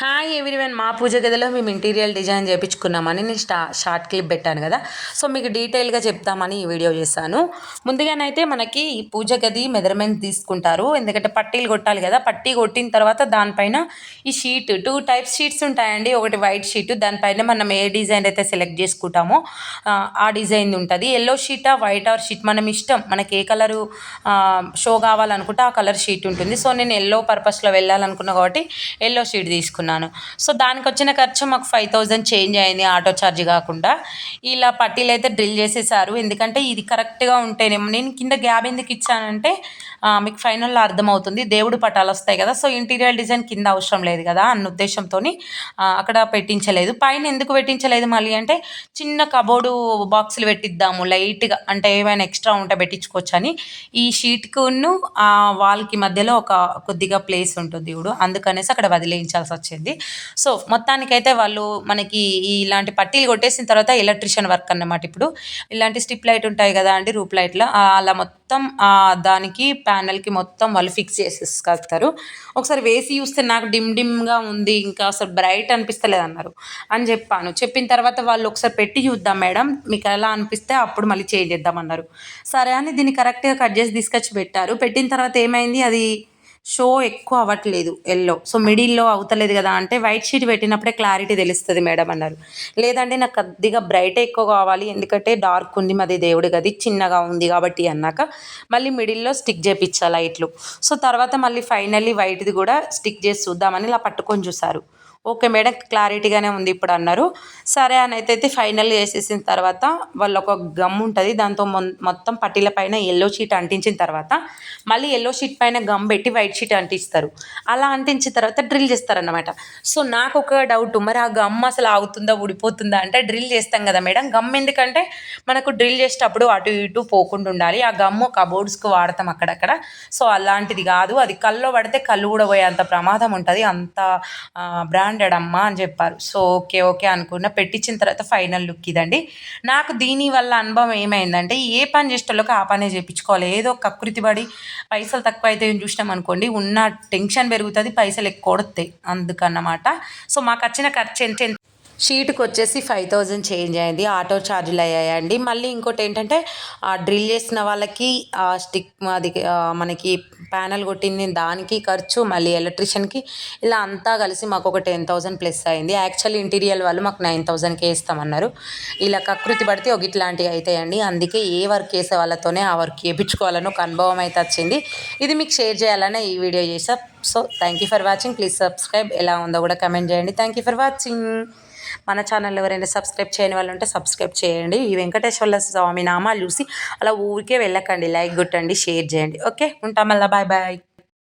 Hi everyone మా పూజ గదిలో మేము ఇంటీరియర్ డిజైన్ చేయించుకున్నామని నేను స్టా షార్ట్ క్లిప్ పెట్టాను కదా. సో మీకు డీటెయిల్గా చెప్తామని ఈ వీడియో చేశాను. ముందుగానైతే మనకి ఈ పూజ గది మెజర్మెంట్ తీసుకుంటారు. ఎందుకంటే పట్టీలు కొట్టాలి కదా. పట్టీ కొట్టిన తర్వాత దానిపైన ఈ షీట్ టూ టైప్స్ షీట్స్ ఉంటాయండి. ఒకటి వైట్ షీట్ దానిపైన మనం ఏ డిజైన్ అయితే సెలెక్ట్ చేసుకుంటామో ఆ, ఆ డిజైన్ ఉంటుంది. ఎల్లో షీటా వైట్ ఆర్ షీట్ మనం ఇష్టం. మనకి ఏ కలరు షో కావాలనుకుంటే ఆ కలర్ షీట్ ఉంటుంది. సో నేను ఎల్లో పర్పస్లో వెళ్ళాలనుకున్నా కాబట్టి ఎల్లో షీట్ తీసుకున్నాను సో దానికి వచ్చిన ఖర్చు మాకు ఫైవ్ థౌజండ్ చేంజ్ అయింది ఆటో ఛార్జ్ కాకుండా. ఇలా పట్టీలు అయితే డ్రిల్ చేసేసారు. ఎందుకంటే ఇది కరెక్ట్గా ఉంటేనే నేను కింద గ్యాప్ ఎందుకు ఇచ్చానంటే మీకు ఫైనల్లో అర్థమవుతుంది. దేవుడు పటాలు వస్తాయి కదా సో ఇంటీరియర్ డిజైన్ కింద అవసరం లేదు కదా అన్న ఉద్దేశంతో అక్కడ పెట్టించలేదు. పైన ఎందుకు పెట్టించలేదు మళ్ళీ అంటే చిన్న కబోర్డు బాక్సులు పెట్టిద్దాము లైట్గా అంటే ఏమైనా ఎక్స్ట్రా ఉంటే పెట్టించుకోవచ్చు అని. ఈ షీట్కును ఆ వాల్కి మధ్యలో ఒక కొద్దిగా ప్లేస్ ఉంటుంది దేవుడు అందుకనేసి అక్కడ వదిలేయించాల్సి వచ్చింది. సో మొత్తానికైతే వాళ్ళు మనకి ఇలాంటి పట్టీలు కొట్టేసిన తర్వాత ఎలక్ట్రిషియన్ వర్క్ అన్నమాట ఇప్పుడు. ఇలాంటి స్ట్రిప్ లైట్ ఉంటాయి కదా అండి రూప్ లైట్లో అలా మొత్తం దానికి ప్యానల్కి మొత్తం వాళ్ళు ఫిక్స్ చేసేసుకొస్తారు ఒకసారి వేసి చూస్తే నాకు డిమ్ డిమ్గా ఉంది ఇంకా అసలు బ్రైట్ అనిపిస్తలేదు అన్నారు అని చెప్పాను. చెప్పిన తర్వాత వాళ్ళు ఒకసారి పెట్టి చూద్దాం మేడం మీకు ఎలా అనిపిస్తే అప్పుడు మళ్ళీ చేంజ్ చేద్దామన్నారు. సరే అని దీన్ని కరెక్ట్గా కట్ చేసి తీసుకొచ్చి పెట్టారు. పెట్టిన తర్వాత ఏమైంది అది షో ఎక్కువ అవ్వట్లేదు ఎల్లో. సో మిడిల్లో అవుతలేదు కదా అంటే వైట్ షీట్ పెట్టినప్పుడే క్లారిటీ తెలుస్తుంది మేడం అన్నారు. లేదంటే నాకు కొద్దిగా బ్రైటే ఎక్కువ కావాలి ఎందుకంటే డార్క్ ఉంది మాది దేవుడి గది చిన్నగా ఉంది కాబట్టి అన్నాక మళ్ళీ మిడిల్లో స్టిక్ చేపించాలి లైట్లు. సో తర్వాత మళ్ళీ ఫైనల్లీ వైట్ది కూడా స్టిక్ చేసి చూద్దామని ఇలా పట్టుకొని చూసారు ఓకే మేడం క్లారిటీగానే ఉంది ఇప్పుడు అన్నారు. సరే అని అయితే ఫైనల్ చేసేసిన తర్వాత వాళ్ళు ఒక గమ్ ఉంటుంది దాంతో మొత్తం పట్టీల పైన ఎల్లో షీట్ అంటించిన తర్వాత మళ్ళీ ఎల్లో షీట్ పైన గమ్ పెట్టి వైట్ షీట్ అంటిస్తారు. అలా అంటించిన తర్వాత డ్రిల్ చేస్తారన్నమాట. సో నాకు ఒక డౌట్ మరి ఆ గమ్ అసలు ఆగుతుందా ఊడిపోతుందా అంటే డ్రిల్ చేస్తాం కదా మేడం. గమ్ ఎందుకంటే మనకు డ్రిల్ చేసేటప్పుడు అటు ఇటు పోకుండా ఉండాలి. ఆ గమ్ము కబోర్డ్స్కి వాడతాం అక్కడక్కడ. సో అలాంటిది కాదు. అది కల్లో పడితే కళ్ళు కూడా పోయేంత ప్రమాదం ఉంటుంది. అంత బ్రాండ్ హండ్రెడ్ అమ్మా అని చెప్పారు. సో ఓకే ఓకే అనుకున్న పెట్టించిన తర్వాత ఫైనల్ లుక్ ఇదండి. నాకు దీని వల్ల అనుభవం ఏమైందంటే ఏ పని చేసేటోళ్ళకి ఆ పనే చేయించుకోవాలి ఏదో కకృతి పడి పైసలు తక్కువ అయితే చూసినాం అనుకోండి ఉన్న టెన్షన్ పెరుగుతుంది పైసలు ఎక్కువ కొడతాయి. అందుకన్నమాట. సో మాకు వచ్చిన ఖర్చు ఎంత ఎంత షీట్కి వచ్చేసి ఫైవ్ థౌజండ్ చేంజ్ అయింది ఆటో ఛార్జీలు అయ్యాయండి. మళ్ళీ ఇంకోటి ఏంటంటే ఆ డ్రిల్ చేసిన వాళ్ళకి ఆ స్టిక్ అది మనకి ప్యానల్ కొట్టింది దానికి ఖర్చు మళ్ళీ ఎలక్ట్రిషియన్కి ఇలా అంతా కలిసి మాకు ఒక టెన్ థౌజండ్ ప్లస్ అయింది. యాక్చువల్ ఇంటీరియర్ వాళ్ళు మాకు నైన్ థౌజండ్కే ఇస్తామన్నారు. ఇలా కకృతి పడితే ఒక ఇట్లాంటివి అవుతాయండి అందుకే ఏ వర్క్ చేసే వాళ్ళతోనే ఆ వర్క్ చేయించుకోవాలని ఒక అనుభవం అయితే వచ్చింది. ఇది మీకు షేర్ చేయాలనే ఈ వీడియో చేసా so thank you for watching. Please subscribe. ఎలా ఉందో కూడా కమెంట్ చేయండి. Thank you for watching. మన ఛానల్ ఎవరైనా సబ్స్క్రైబ్ చేయని వాళ్ళు ఉంటే సబ్స్క్రైబ్ చేయండి. ఈ వెంకటేశ్వర స్వామి నామాలు చూసి అలా ఊరికే వెళ్ళకండి. లైక్ కొట్టండి షేర్ చేయండి. ఓకే? ఉంటాం మళ్ళీ. Bye bye.